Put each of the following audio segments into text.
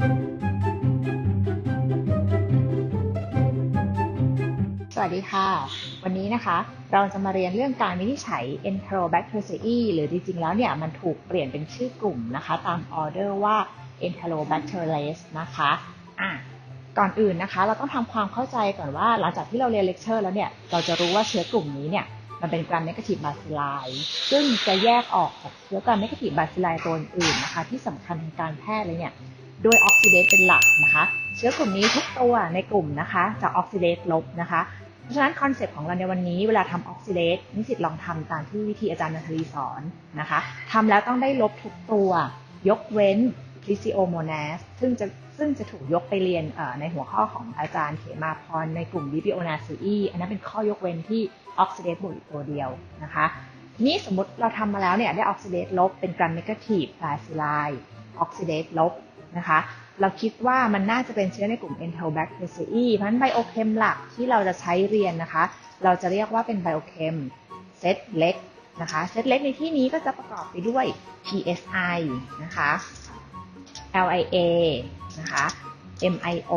สวัสดีค่ะ วันนี้นะคะ เราจะมาเรียนเรื่องการวินิจฉัย Enterobacteriaceae หรือจริงๆ แล้วเนี่ย มันถูกเปลี่ยนเป็นชื่อกลุ่มนะคะ ตามออเดอร์ว่า Enterobacteriales นะคะอะก่อนอื่นนะคะ เราต้องทำความเข้าใจก่อนว่าหลังจากที่เราเรียนเลคเชอร์แล้วเนี่ย เราจะรู้ว่าเชื้อกลุ่มนี้เนี่ยมันเป็นกรัมเนกาทีฟบาซิลายซึ่งจะแยกออกจากเชื้อกรัมเนกาทีฟบาซิลายตัวอื่นนะคะ ที่สำคัญทางการแพทย์เลยเนี่ย โดยออกซิเดตเป็นหลักนะคะ เชื้อกลุ่มนี้ทุกตัวในกลุ่มนะคะจะออกซิเดตลบนะคะ เพราะฉะนั้นคอนเซปต์ของเราในวันนี้เวลาทำออกซิเดตนิสิตลองทำตามที่วิธีอาจารย์นันทลีสอนนะคะทำแล้วต้องได้ลบทุกตัว ยกเว้น p l i s i o m o n a s ซึ่งจะซึ่งจะถูกยกไปเรียนในหัวข้อของอาจารย์เขมาพรในกลุ่ม b i b i o n a c e อันนั้นเป็นข้อยกเว้นที่ออกซิเดตบวกตัวเดียวนะคะนี้สมมติเราทำมาแล้วเนี่ยได้ออกซิเดตลบเป็นกรัมเนกาทีฟบาซิลายออกซิเดตลบ นะคะ เราคิดว่ามันน่าจะเป็นเชื้อในกลุ่ม Enterobacteriaceae เพราะฉะนั้นไบโอเคมหลักที่เราจะใช้เรียนนะคะ เราจะเรียกว่าเป็นไบโอเคมเซตเล็กนะคะเซตเล็กในที่นี้ก็จะประกอบไปด้วย PSI นะคะ LIA นะคะ MIO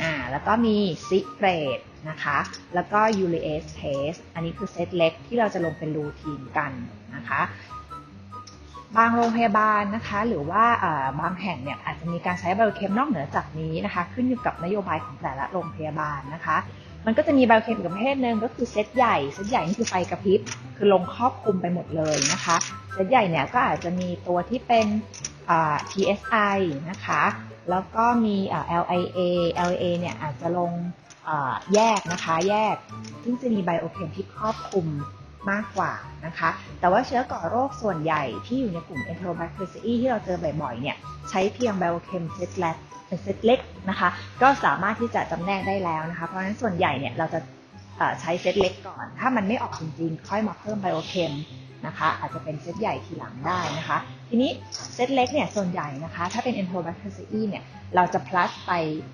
อ่าแล้วก็มี Secret นะคะ แล้วก็ Urease Test อันนี้คือเซตเล็กที่เราจะลงเป็นรูทีนกันนะคะ บางโรงพยาบาลนะคะ หรือว่าบางแห่งเนี่ยอาจจะมีการใช้ไบโอเคมนอกเหนือจากนี้นะคะ ขึ้นอยู่กับนโยบายของแต่ละโรงพยาบาลนะคะ มันก็จะมีไบโอเคมอีกประเภทหนึ่งก็คือเซตใหญ่เซตใหญ่นี่คือไฟกระพริบคือลงครอบคลุมไปหมดเลยนะคะเซตใหญ่เนี่ยก็อาจจะมีตัวที่เป็นอ่า PSI นะคะ แล้วก็มี LIA LIA เนี่ยอาจจะลงแยกนะคะ แยกซึ่งจะมีไบโอเคมที่ครอบคลุม มากกว่านะคะ แต่ว่าเชื้อก่อโรคส่วนใหญ่ที่อยู่ในกลุ่ม Enterobacteriaceae ที่เราเจอบ่อยๆเนี่ยใช้เพียงไบโอเคมเซตเล็กเป็นเซตเล็กนะคะ ก็สามารถที่จะจำแนกได้แล้วนะคะ เพราะฉะนั้นส่วนใหญ่เนี่ยเราจะใช้เซตเล็กก่อน ถ้ามันไม่ออกจริงๆค่อยมาเพิ่มไบโอเคมนะคะอาจจะเป็นเซตใหญ่ทีหลังได้นะคะ ทีนี้เซตเล็กเนี่ยส่วนใหญ่นะคะ ถ้าเป็น Enterobacteriaceae เนี่ยเราจะ plus ไป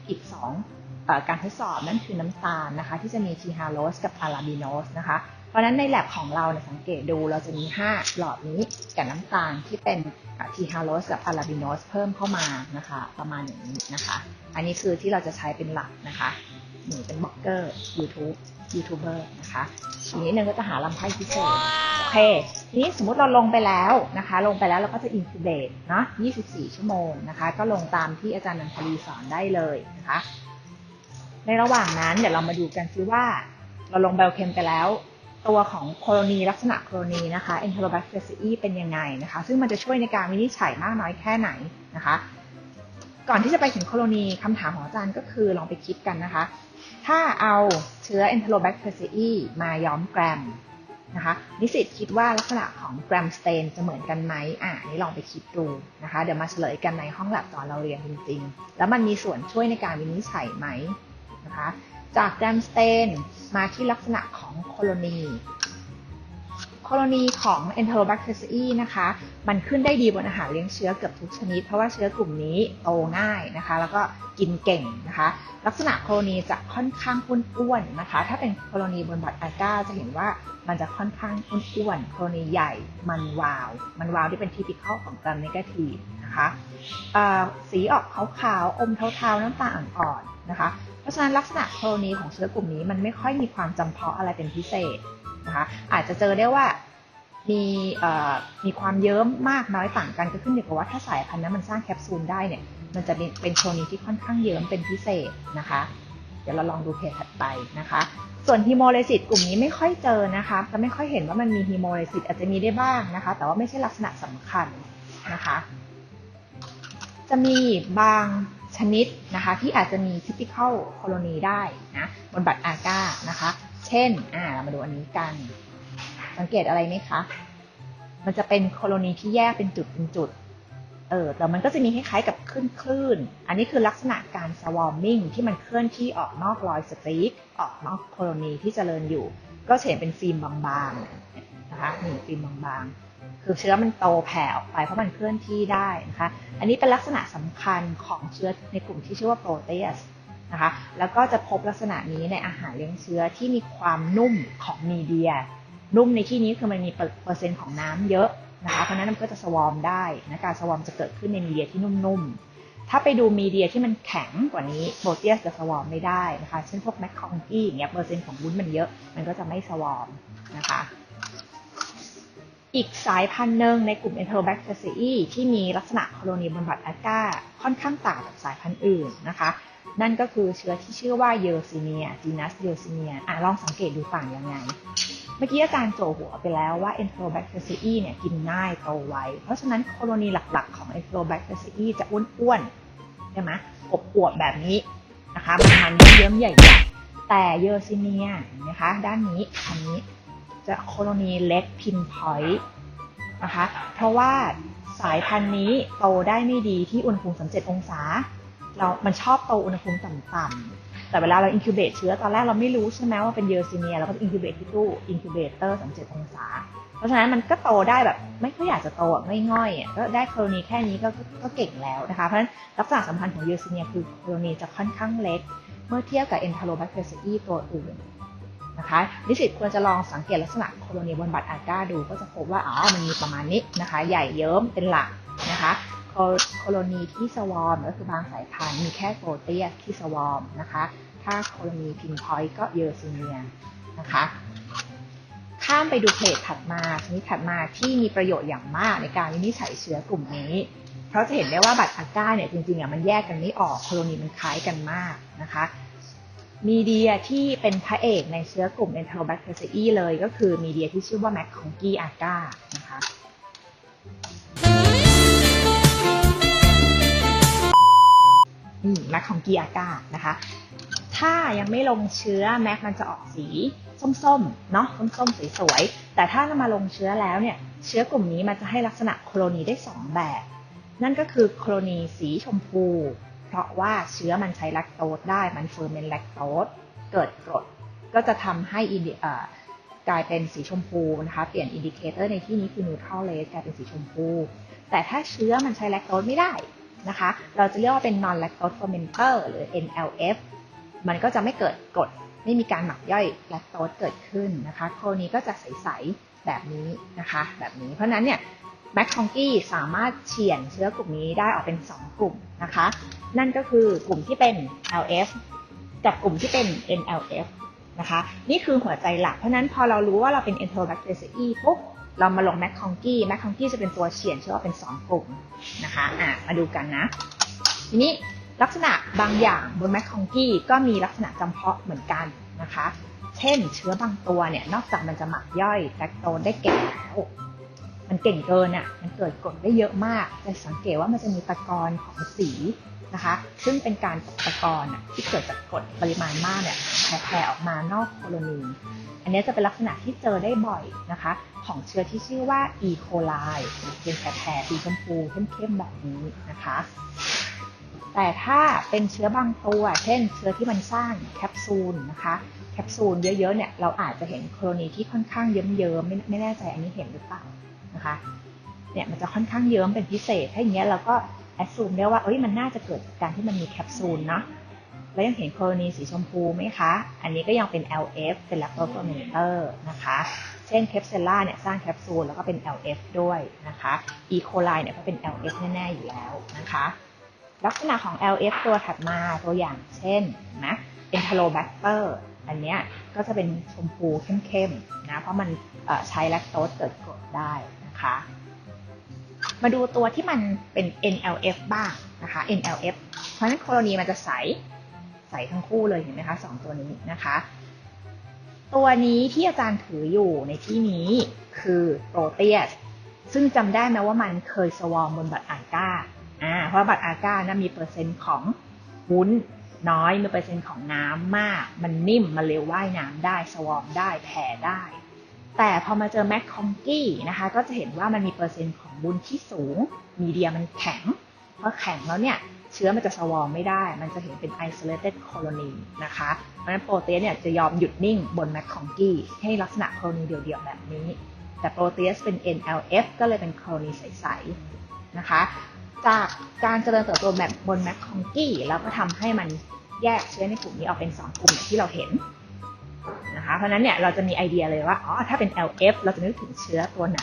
อีก2เอ่อ การทดสอบนั่นคือน้ำตาลนะคะ ที่จะมี t h a l o s กับ arabinose นะคะ เพราะนั้นในแ a บของเราเนี่ยสังเกตดูเราจะมี 5 หลอดนี้กับน้ำตาลที่เป็น t h a l o s กับ arabinose เพิ่มเข้ามานะคะ ประมาณอย่างนี้นะคะ อันนี้คือที่เราจะใช้เป็นหลักนะคะนี่เป็นบล็อกเกอร์ YouTube ยูทูบเบอร์นะคะทีนี้หนึ่งก็จะหาลำไส้พิเศษโอเคทีนี้สมมติเราลงไปแล้วนะคะ ลงไปแล้วเราก็จะอินคูเบตเนาะ24 ชั่วโมงนะคะ ก็ลงตามที่อาจารย์นันทลีสอนได้เลยนะคะ ในระหว่างนั้นเดี๋ยวเรามาดูกันซิว่า เราลงไบโอเคมไปแล้ว ตัวของโคโลนีลักษณะโคโลนีนะคะ Enterobacteriaceae เป็นยังไงนะคะ ซึ่งมันจะช่วยในการวินิจฉัยมากน้อยแค่ไหนนะคะ ก่อนที่จะไปถึงโคโลนีคำถามของอาจารย์ก็คือลองไปคิดกันนะคะ ถ้าเอาเชื้อ Enterobacteriaceae มาย้อมแกรมนะคะนิสิตคิดว่าลักษณะของแกรมสเตนจะเหมือนกันไหมอะนนี้ลองไปคิดดูนะคะ เดี๋ยวมาเฉลยกันในห้องแลบตอนเราเรียนจริงๆ แล้วมันมีส่วนช่วยในการวินิจฉัยไหม นะคะ จากแกรมสเตนมาที่ลักษณะของโคโลนี โคโลนีของ Enterobacteriaceae นะคะ มันขึ้นได้ดีบนอาหารเลี้ยงเชื้อเกือบทุกชนิด เพราะว่าเชื้อกลุ่มนี้โตง่ายนะคะ แล้วก็กินเก่งนะคะ ลักษณะโคโลนีจะค่อนข้างอ้วนๆนะคะ ถ้าเป็นโคโลนีบนบอดอาก้าจะเห็นว่ามันจะค่อนข้างอ้วนๆโคโลนีใหญ่ มันวาว มันวาวที่เป็นทีพิคอลของกรัมเนกาทีฟนะคะสีออกขาวๆ อมเทาๆ น้ำตาลอ่อนๆนะคะ เพราะฉะนั้นลักษณะโคโลนีของเชื้อกลุ่มนี้มันไม่ค่อยมีความจำเพาะอะไรเป็นพิเศษนะคะอาจจะเจอได้ว่ามีมีความเยิ้มมากน้อยต่างกันก็ขึ้นอยู่กับว่าถ้าสายพันธุ์นั้นมันสร้างแคปซูลได้เนี่ยมันจะเป็นโคโลนีที่ค่อนข้างเยิ้มเป็นพิเศษนะคะเดี๋ยวเราลองดูเพจถัดไปนะคะ ส่วนฮีโมเลซิสกลุ่มนี้ไม่ค่อยเจอนะคะจะไม่ค่อยเห็นว่ามันมีฮีโมเลซิสอาจจะมีได้บ้างนะคะ แต่ว่าไม่ใช่ลักษณะสำคัญนะคะ จะมีบางชนิดนะคะที่อาจจะมี typical colony ได้นะบนบัตรอาก้านะคะ เช่นอ่ามาดูอันนี้กัน สังเกตอะไรไหมคะ มันจะเป็นโคโลนีที่แยกเป็นจุดเป็นจุดเออแต่มันก็จะมีคล้ายๆกับคลื่นคลื่น อันนี้คือลักษณะการ swarming ที่มันเคลื่อนที่ออกนอกรอยสตรีกออกนอกโคโลนีที่เจริญอยู่ ก็จะเห็นเป็นฟิล์มบางๆนะคะนี่ฟิล์มบางๆ คือเชื้อมันโตแผ่ออกไปเพราะมันเคลื่อนที่ได้นะคะ อันนี้เป็นลักษณะสำคัญของเชื้อในกลุ่มที่ชื่อว่าโปรเตสนะคะ แล้วก็จะพบลักษณะนี้ในอาหารเลี้ยงเชื้อที่มีความนุ่มของมีเดีย นุ่มในที่นี้คือมันมีเปอร์เซ็นต์ของน้ำเยอะนะคะ เพราะฉะนั้นมันก็จะสวอมได้นะการสวอมจะเกิดขึ้นในมีเดียที่นุ่มๆ ถ้าไปดูมีเดียที่มันแข็งกว่านี้โปรเตียสจะสวอมไม่ได้นะคะ เช่นพวกแมคคองกี้อย่างเงี้ยเปอร์เซ็นต์ของวุ้นมันเยอะ มันก็จะไม่สวอมนะคะ อีกสายพันธุ์หนึ่งในกลุ่ม Enterobacteriaceae ที่มีลักษณะโคโลนีบำบัดอากาค่อนข้างต่างจากสายพันธุ์อื่นนะคะ นั่นก็คือเชื้อที่ชื่อว่าเยอซิเนียจีนัสเยอซิเนียอะลองสังเกตดูต่างยังไง เมื่อกี้อาจารย์โจหัวไปแล้วว่า Enterobacteriaceae เนี่ยกินง่ายโตไว เพราะฉะนั้นโคโลนีหลักๆของ Enterobacteriaceae จะอ้วนๆใช่ไหมอบอวบแบบนี้นะคะมันมันเยิ้มๆใหญ่ๆแต่เยอซิเนียนะคะ ด้านนี้อันนี้ จะโคโลนีเล็กพินพอยต์นะคะ เพราะว่าสายพันธุ์นี้โตได้ไม่ดีที่อุณหภูมิ 37 องศา เรา มันชอบโตอุณหภูมิต่ำๆ แต่เวลาเราอินคิวเบตเชื้อ ตอนแรกเราไม่รู้ใช่ไหมว่าเป็นเยอร์ซิเนียเราก็อินคิวเบตที่ตู้อินคิวเบเตอร์ 37 องศา เพราะฉะนั้นมันก็โตได้แบบไม่ค่อยอยากจะโตอะง่อยอะก็ได้โคโลนีแค่นี้ก็ก็เก่งแล้วนะคะ เพราะฉะนั้นลักษณะสำคัญของเยอร์ซิเนียคือโคโลนีจะค่อนข้างเล็ก เมื่อเทียบกับ Enterobacteriaceae ตัวอื่น นะคะนิสิตควรจะลองสังเกตลักษณะโคโลนีบนบัตรอาก้าดู ก็จะพบว่าอ๋อมันมีประมาณนี้นะคะ ใหญ่เยิ้มเป็นหลักนะคะโคโลนีที่สวอมก็คือบางสายพันธุ์มีแค่โปรเตียสที่สวอมนะคะ ถ้าโคโลนีพินพอยต์ก็เยอร์ซิเนียนะคะ ข้ามไปดูเพจถัดมาชนิดถัดมาที่มีประโยชน์อย่างมากในการวินิจฉัยเชื้อกลุ่มนี้ เพราะจะเห็นได้ว่าบัตรอาก้าเนี่ยจริงๆอะมันแยกกันไม่ออกโคโลนีมันคล้ายกันมากนะคะ มีเดียที่เป็นพระเอกในเชื้อกลุ่ม Enterobacteriaceae เลยก็คือมีเดียที่ชื่อว่า m a c c o n k i agar นะคะแม็กของกีอากานะคะ ถ้ายังไม่ลงเชื้อแม็กมันจะออกสีส้มๆ เนาะส้มๆ สวยๆ แต่ถ้าเรามาลงเชื้อแล้วเนี่ย เชื้อกลุ่มนี้มันจะให้ลักษณะโคโลนีได้ 2 แบบ นั่นก็คือโคโลนีสีชมพู เพราะว่าเชื้อมันใช้แลคโตสได้มันเฟอร์เมนต์แลคโตสเกิดกรดก็จะทำให้อินดิเอ่อกลายเป็นสีชมพูนะคะเปลี่ยนอินดิเคเตอร์ในที่นี้คือนิวทรัลเลสกลายเป็นสีชมพู แต่ถ้าเชื้อมันใช้แลคโตสไม่ได้นะคะ เราจะเรียกว่าเป็น non lactose fermenter หรือ NLF มันก็จะไม่เกิดกรดไม่มีการหมักย่อยแลคโตสเกิดขึ้นนะคะ โครนี้ก็จะใส ๆ แบบนี้นะคะ แบบนี้ เพราะนั้นเนี่ย แมคคองกี้สามารถเฉียนเชื้อกลุ่มนี้ได้ออกเป็น 2 กลุ่มนะคะ นั่นก็คือกลุ่มที่เป็น LF กับกลุ่มที่เป็น NLF นะคะ นี่คือหัวใจหลัก เพราะนั้นพอเรารู้ว่าเราเป็น Enterobacteriaceae ปุ๊บเรามาลงแมคคองกี้แมคคองกี้จะเป็นตัวเฉียนเชื้อเป็น 2 กลุ่มนะคะอะมาดูกันนะ ทีนี้ลักษณะบางอย่างบนแมคคองกี้ก็มีลักษณะจำเพาะเหมือนกันนะคะ เช่นเชื้อบางตัวเนี่ยนอกจากมันจะหมักย่อยแลคโตสได้เก่งแล้ว มันเก่งเกินอะมันเกิดกรดได้เยอะมากแต่สังเกตว่ามันจะมีตะกอนของสีนะคะ ซึ่งเป็นการตกตะกอนอะที่เกิดจากกรดปริมาณมากเนี่ยแผ่ออกมานอกโคโลนีอันนี้จะเป็นลักษณะที่เจอได้บ่อยนะคะ ของเชื้อที่ชื่อว่า E. coli เป็นแผ่ๆสีชมพูเข้มๆแบบนี้นะคะ แต่ถ้าเป็นเชื้อบางตัว เช่น เชื้อที่มันสร้างแคปซูลนะคะแคปซูลเยอะๆเนี่ยเราอาจจะเห็นโคโลนีที่ค่อนข้างเยิ้มๆไม่ไม่แน่ใจอันนี้เห็นหรือเปล่า นะคะเนี่ยมันจะค่อนข้างเยิ้มเป็นพิเศษถ้าอย่างเงี้ยเราก็แอดซูมได้ว่าเอ้ยมันน่าจะเกิดจากการที่มันมีแคปซูลเนาะแล้วยังเห็นโคโลนีสีชมพูไหมคะ อันนี้ก็ยังเป็น LF เป็น lactose fermenter นะคะ เช่นเคปเซล่าเนี่ยสร้างแคปซูลแล้วก็เป็น LF ด้วยนะคะ E. coli เนี่ยก็เป็น LF แน่ๆอยู่แล้วนะคะ ลักษณะของ LF ตัวถัดมาตัวอย่างเช่นนะ Enterobacter อันเนี้ยก็จะเป็นชมพูเข้มๆนะ เพราะมันใช้แลคโตสเกิดกรดได้ นะคะ มาดูตัวที่มันเป็น NLF บ้างนะคะ NLF เพราะฉะนั้นโคโลนีมันจะใส ใสทั้งคู่เลยเห็นไหมคะสองตัวนี้นะคะ ตัวนี้ที่อาจารย์ถืออยู่ในที่นี้คือโปรเตียสซึ่งจำได้ไหมว่ามันเคยสวอมบนบัตรอาก้าอ่าเพราะบัตรอาก้านะมีเปอร์เซ็นต์ของวุ้นน้อยมีเปอร์เซ็นต์ของน้ำมาก มันนิ่ม มันเร็วว่ายน้ำได้ สวอมได้ แผ่ได้ แต่พอมาเจอแมคคองกี้นะคะ ก็จะเห็นว่ามันมีเปอร์เซ็นต์ของวุ้นที่สูง มีเดียมันแข็งเพราะแข็งแล้วเนี่ยเชื้อมันจะสวอมไม่ได้ มันจะเห็นเป็น isolated colony นะคะ เพราะฉะนั้นโปรเตียสเนี่ยจะยอมหยุดนิ่งบนแมคคองกี้ให้ลักษณะโคโลนีเดี่ยวๆแบบนี้ แต่โปรเตียสเป็น NLF ก็เลยเป็นโคโลนีใสๆนะคะ จากการเจริญเติบโตแบบบนแมคคองกี้แล้วก็ทำให้มันแยกเชื้อในกลุ่มนี้ออกเป็น 2 กลุ่มที่เราเห็น นะคะ เพราะนั้นเนี่ยเราจะมีไอเดียเลยว่า อ๋อ ถ้าเป็น LF เราจะนึกถึงเชื้อตัวไหน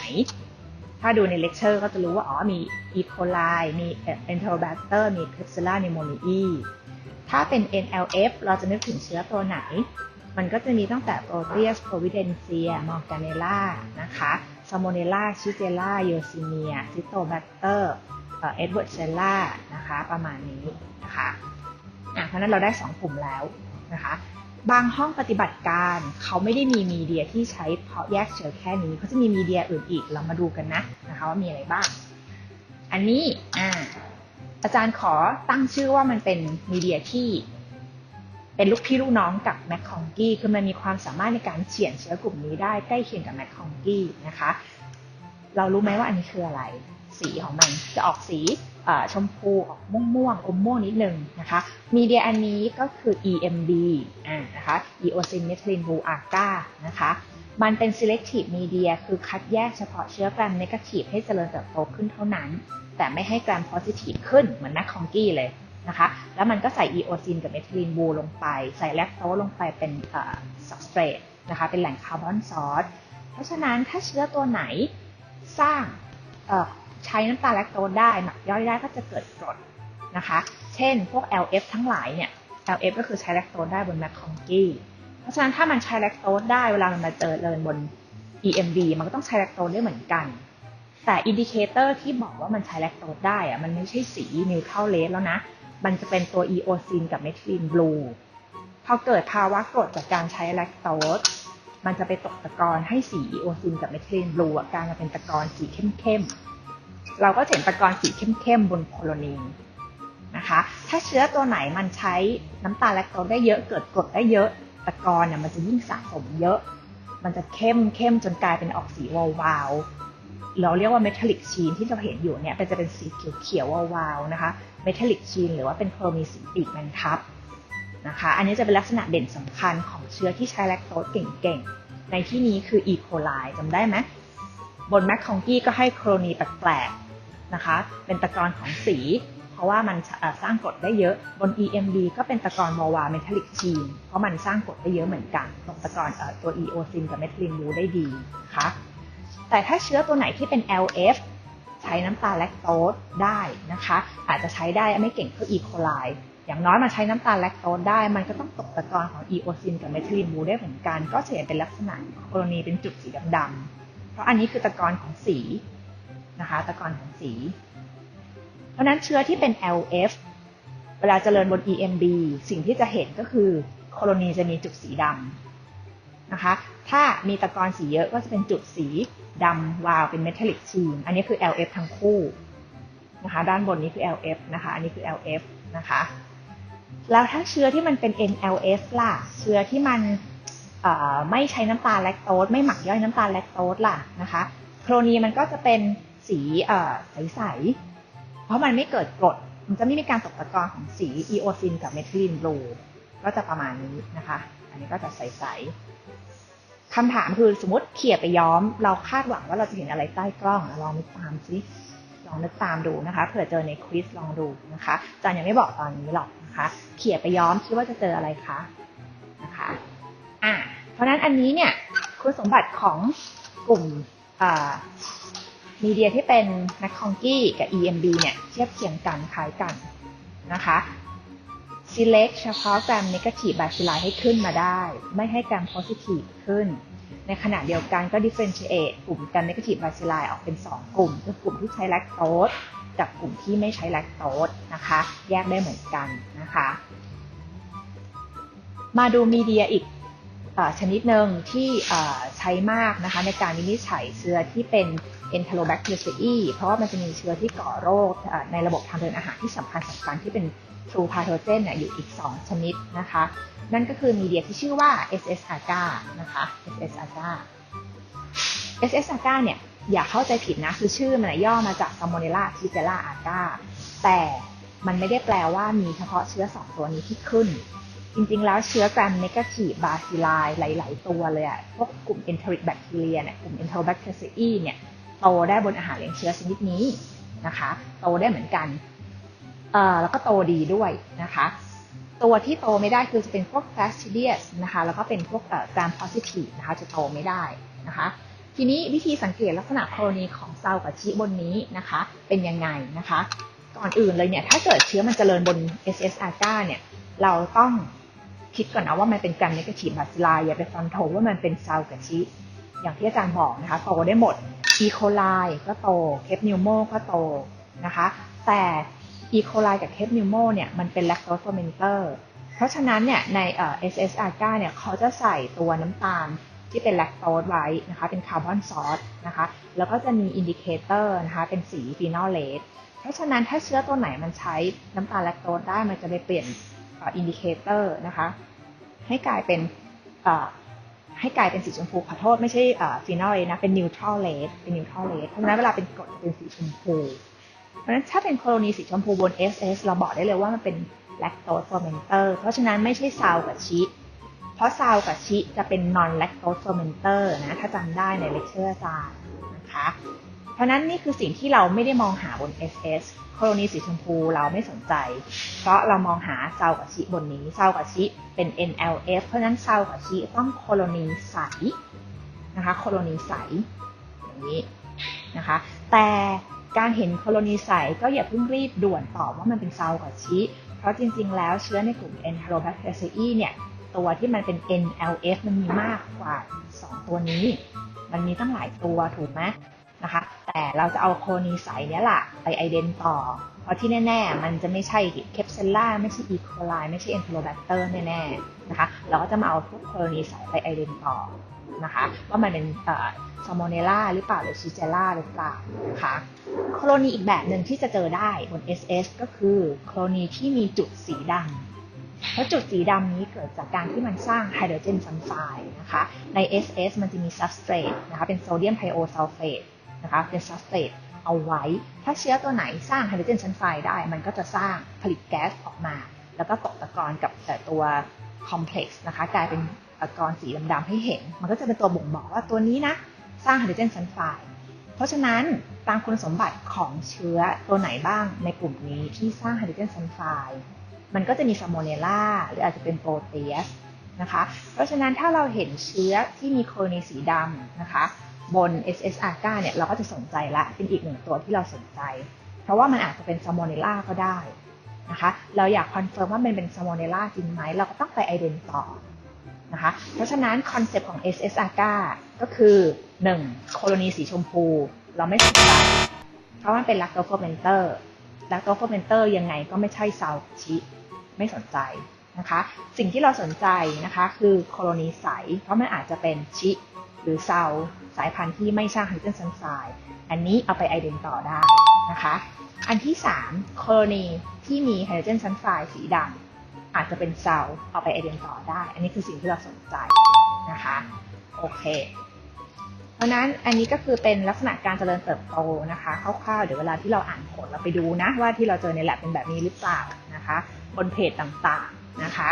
ถ้าดูในเลคเชอร์ก็จะรู้ว่า อ๋อ มี E. coli มี Enterobacter มี Klebsiella pneumoniae ถ้าเป็น NLF เราจะนึกถึงเชื้อตัวไหน มันก็จะมีตั้งแต่ Proteus providencia morganella นะคะ Salmonella Shigella Yersinia Cytobacter เอ่อ Edwardsia นะคะ ประมาณนี้นะคะอะเพราะฉะนั้นเราได้ 2 กลุ่มแล้วนะคะ บางห้องปฏิบัติการเขาไม่ได้มีมีเดียที่ใช้เพาะแยกเชื้อแค่นี้เขาจะมีมีเดียอื่นอีกเรามาดูกันนะนะคะว่ามีอะไรบ้าง อันนี้อ่าอาจารย์ขอตั้งชื่อว่ามันเป็นมีเดียที่เป็นลูกพี่ลูกน้องกับแมคคองกี้คือมันมีความสามารถในการเฉียนเชื้อกลุ่มนี้ได้ใกล้เคียงกับแมคคองกี้นะคะ เรารู้ไหมว่าอันนี้คืออะไร สีของมันจะออกสี ชมพูออกม่วงม่วงๆอมม่วงนิดนึงนะคะ มีเดียอันนี้ก็คือ EMB อ่านะคะ Eosin Methylene Blue Agar นะคะ มันเป็น selective media คือคัดแยกเฉพาะเชื้อแกรม negative ให้เจริญเติบโตขึ้นเท่านั้น แต่ไม่ให้แกรม positive ขึ้นเหมือนแมคคองกี้เลยนะคะ แล้วมันก็ใส่ eosin กับ methylene blue ลงไป ใส่แลคโตสลงไปเป็น substrate นะคะ เป็นแหล่งคาร์บอนซอส เพราะฉะนั้นถ้าเชื้อตัวไหนสร้าง ใช้น้ำตาลแลคโตสได้หมักย่อยได้ก็จะเกิดกรดนะคะ เช่นพวก LF ทั้งหลายเนี่ย LF ก็คือใช้แลคโตสได้บนแมคคองกี้เพราะฉะนั้นถ้ามันใช้แลคโตสได้เวลามันมาเจอเริญบน EMB มันก็ต้องใช้แลคโตสได้เหมือนกัน แต่อินดิเคเตอร์ที่บอกว่ามันใช้แลคโตสได้อะมันไม่ใช่สีนิวเทรัลเลสแล้วนะ มันจะเป็นตัวอีโอซินกับเมทิลีนบลูพอเกิดภาวะกรดจากการใช้แลคโตสมันจะไปตกตะกอนให้สีอีโอซินกับเมทิลีนบลูกลายมาเป็นตะกอนสีเข้มๆ เราก็เห็นตะกอนสีเข้มๆบนโพโลนีนนะคะ ถ้าเชื้อตัวไหนมันใช้น้ำตาลแลคโตสได้เยอะเกิดกรดได้เยอะ ตะกอนเนี่ยมันจะยิ่งสะสมเยอะ มันจะเข้มเข้มจนกลายเป็นออกสีวาวๆเราเรียกว่าเมทัลลิกชีนที่เราเห็นอยู่เนี่ยเป็นจะเป็นสีเขียวๆวาวๆนะคะเมทัลลิกชีนหรือว่าเป็นเพอร์มีสีปีกแมนทับนะคะ อันนี้จะเป็นลักษณะเด่นสำคัญของเชื้อที่ใช้แลคโตสเก่งๆ ในที่นี้คืออีโคไลจำได้ไหม บนแมคคองกี้ก็ให้โครนีแปลกๆนะคะ เป็นตะกอนของสี เพราะว่ามันสร้างกรดได้เยอะบน EMD ก็เป็นตะกอนวาวาเมทัลลิกชีนเพราะมันสร้างกรดได้เยอะเหมือนกันตรงตะกอนเอ่อตัว e o s i n กับเมทิลินรู้ได้ดีนะคะแต่ถ้าเชื้อตัวไหนที่เป็น LF ใช้น้ำตาลแลคโตสได้นะคะ อาจจะใช้ได้ไม่เก่งเท่า E. coli อย่างน้อยมันใช้น้ำตาลแลคโตสได้ มันก็ต้องตกตะกอนของ e o s i n กับเมทิลินบูได้เหมือนกัน ก็จะเห็นเป็นลักษณะกรณีเป็นจุดสีดำๆ เพราะอันนี้คือตะกอนของสีนะคะ ตะกอนของสี เพราะนั้นเชื้อที่เป็น LF เวลาเจริญบน EMB สิ่งที่จะเห็นก็คือโคโลนีจะมีจุดสีดำนะคะ ถ้ามีตะกอนสีเยอะก็จะเป็นจุดสีดำวาวเป็นเมทัลลิกชีน อันนี้คือ LF ทั้งคู่นะคะ ด้านบนนี้คือ LF นะคะ อันนี้คือ LF นะคะ แล้วถ้าเชื้อที่มันเป็น NLS ล่ะ เชื้อที่มัน ไม่ใช้น้ำตาลแลคโตสไม่หมักย่อยน้ำตาลแลคโตสล่ะนะคะโครนีมันก็จะเป็นสีใสๆ เพราะมันไม่เกิดกรด มันจะไม่มีการตกตะกอนของสีอีโอซินกับเมทิลินบลู ก็จะประมาณนี้นะคะ อันนี้ก็จะใสๆคำถามคือสมมติเขี่ยไปย้อม เราคาดหวังว่าเราจะเห็นอะไรใต้กล้องลองนึกตามซิลองนึกตามดูนะคะ เผื่อเจอในควิสลองดูนะคะอาจารย์ยังไม่บอกตอนนี้หรอกนะคะ เขี่ยไปย้อมคิดว่าจะเจออะไรคะ นะคะ อ่า ราะนั้นอันนี้เนี่ยคุณสมบัติของกลุ่มมีเดียที่เป็น m a c c o n k i กับ EMB เนี่ยเทียบเคียงกันคล้ายกันนะคะ select เฉพาะแกรม negative bacilli ให้ขึ้นมาได้ ไม่ให้แกรม positive ขึ้น ในขณะเดียวกันก็ differentiate กลุ่มแกรม negative bacilli ออกเป็น 2 กลุ่ม คือกลุ่มที่ใช้แลคโตสกับกลุ่มที่ไม่ใช้แลคโตสนะคะ แยกได้เหมือนกันนะคะ มาดูมีเดียอีก ชนิดหนึ่งที่ใช้มากนะคะในการวินิจฉัยเชื้อที่เป็น Enterobacteriaceae เพราะว่ามันจะมีเชื้อที่ก่อโรคในระบบทางเดินอาหารที่สำคัญสำคัญที่เป็น true pathogen อยู่อีก 2 ชนิดนะคะ นั่นก็คือมีเดียที่ชื่อว่า SSAgA นะคะ SSAgA SSAgA เนี่ยอย่าเข้าใจผิดนะคือชื่อมันย่อมาจาก Salmonella Shigella agar แต่มันไม่ได้แปลว่ามีเฉพาะเชื้อ 2 ตัวนี้ที่ขึ้น จริงๆ แล้วเชื้อ gram negative bacilli หลาย ๆ ตัวเลยอะพวกกลุ่ม enteric bacteria เนี่ยกลุ่ม enterobacteri เนี่ยโตได้บนอาหารเลี้ยงเชื้อชนิดนี้นะคะโตได้เหมือนกันเอ่อแล้วก็โตดีด้วยนะคะ ตัวที่โตไม่ได้คือจะเป็นพวก fastidious นะคะแล้วก็เป็นพวกเอ่อ gram positive นะคะจะโตไม่ได้นะคะทีนี้วิธีสังเกตลักษณะโคโลนีของเซลล์กับชีบนนี้นะคะ เป็นยังไงนะคะ ก่อนอื่นเลยเนี่ยถ้าเกิดเชื้อมันเจริญบน SSR9 เนี่ยเราต้อง คิดก่อนนะว่ามันเป็นการเนกาทีฟบาซิลายอย่าไปฟันธงว่ามันเป็นเซลล์กับชีอย่างที่อาจารย์บอกนะคะโตได้หมด E. coli ก็โตเคปนิวโมก็โตนะคะ แต่ E. coli กับเคปนิวโมเนี่ยมันเป็น lactose fermenter เพราะฉะนั้นเนี่ยในเอ่อ SSR9 เนี่ยเขาจะใส่ตัวน้ำตาลที่เป็นแลคโตสไว้นะคะ เป็นคาร์บอนซอสนะคะ แล้วก็จะมีอินดิเคเตอร์นะคะ เป็นสีฟีนอลเลสเพราะฉะนั้นถ้าเชื้อตัวไหนมันใช้น้ำตาลแลคโตสได้มันจะไปเปลี่ยน อินดิเคเตอร์นะคะ ให้กลายเป็นให้กลายเป็นสีชมพูขอโทษไม่ใช่ฟีนอลเลนะ เป็นนิวทรัลเลสเป็นนิวทรัลเลสเพราะฉะนั้นเวลาเป็นกรดจะเป็นสีชมพู เพราะฉะนั้นถ้าเป็นโคโลนีสีชมพูบน SS เราบอกได้เลยว่ามันเป็น lactose fermenter เพราะฉะนั้นไม่ใช่ซาวกับชีเพราะซาวกับชีจะเป็น non lactose fermenter นะ ถ้าจำได้ในเลคเชอร์อาจาร์นะคะ ราะนั้นนี่คือสิ่งที่เราไม่ได้มองหาบน SS โคโลนีสีชมพูเราไม่สนใจ เพราะเรามองหาเซากับชีบนนี้เซากับชีเป็น NLF เพราะนั้นเซากับชีต้องโคโลนีใสนะคะโคโลนีใสอย่างนี้นะคะ แต่การเห็นโคโลนีใสก็อย่าเพิ่งรีบด่วนตอบว่ามันเป็นเซากับชีเพราะจริงๆ แล้วเชื้อในกลุ่ม enterobacteri เนี่ยตัวที่มันเป็น NLF มันมีมากกว่า 2 ตัวนี้ มันมีตั้งหลายตัวถูกไหม นะคะ แต่เราจะเอาโคโลนีใสเนี้ยแหละไปไอเดนต่อ เพราะที่แน่ ๆ มันจะไม่ใช่เคปเซลล่าไม่ใช่อีโคไลไม่ใช่ Enterobacter แน่ๆนะคะ เราก็จะมาเอาพวกโคโลนีใสไปไอเดนต่อนะคะว่ามันเป็นซาโมเนล่าหรือเปล่าหรือชิเจล่าหรือเปล่านะคะโคโลนีอีกแบบหนึ่งที่จะเจอได้บน SS ก็คือโคโลนีที่มีจุดสีดำเพราะจุดสีดำนี้เกิดจากการที่มันสร้างไฮโดรเจนซัลไฟด์นะคะใน SS มันจะมีซับสเตรตนะคะเป็นโซเดียมไทโอซัลเฟต นะคะเป็นซับสเตตเอาไว้ ถ้าเชื้อตัวไหนสร้างไฮโดรเจนซัลไฟได้ มันก็จะสร้างผลิตแก๊สออกมา แล้วก็ตกตะกอนกับแต่ตัวคอมเพล็กซ์นะคะกลายเป็นตะกอนสีดำๆให้เห็น มันก็จะเป็นตัวบ่งบอกว่าตัวนี้นะสร้างไฮโดรเจนซัลไฟด์เพราะฉะนั้นตามคุณสมบัติของเชื้อตัวไหนบ้างในกลุ่มนี้ที่สร้างไฮโดรเจนซัลไฟด์มันก็จะมีซาโมเนล่าหรืออาจจะเป็นโปรเตียสนะคะ เพราะฉะนั้นถ้าเราเห็นเชื้อที่มีโคโลนีสีดำนะคะ บน SSR9 เนี่ยเราก็จะสนใจละเป็นอีกหนึ่งตัวที่เราสนใจ เพราะว่ามันอาจจะเป็นซาโมเนล่าก็ได้นะคะ เราอยากคอนเฟิร์มว่ามันเป็นซาโมเนล่าจริงไหมเราก็ต้องไปไอเดนต่อนะคะ เพราะฉะนั้นคอนเซปต์ของ SSR9 ก็คือ 1. โคโลนีสีชมพู เราไม่สนใจเพราะมันเป็น lactose fermenter lactose fermenter ยังไงก็ไม่ใช่ซาวชิไม่สนใจนะคะ สิ่งที่เราสนใจนะคะคือโคโลนีใสเพราะมันอาจจะเป็นชิหรือซาว สายพันธุ์ที่ไม่สร้างไฮโดรเจนซัลไฟด์อันนี้เอาไปไอเดนต่อได้นะคะ อันที่ 3 โคโลนีที่มีไฮโดรเจนซัลไฟด์สีดำอาจจะเป็นเซลล์เอาไปไอเดนต่อได้ อันนี้คือสิ่งที่เราสนใจนะคะโอเคเพราะนั้นอันนี้ก็คือเป็นลักษณะการเจริญเติบโตนะคะคร่าวๆเดี๋ยวเวลาที่เราอ่านผลเราไปดูนะว่าที่เราเจอในแลบเป็นแบบนี้หรือเปล่านะคะ บนเพจต่างๆนะคะ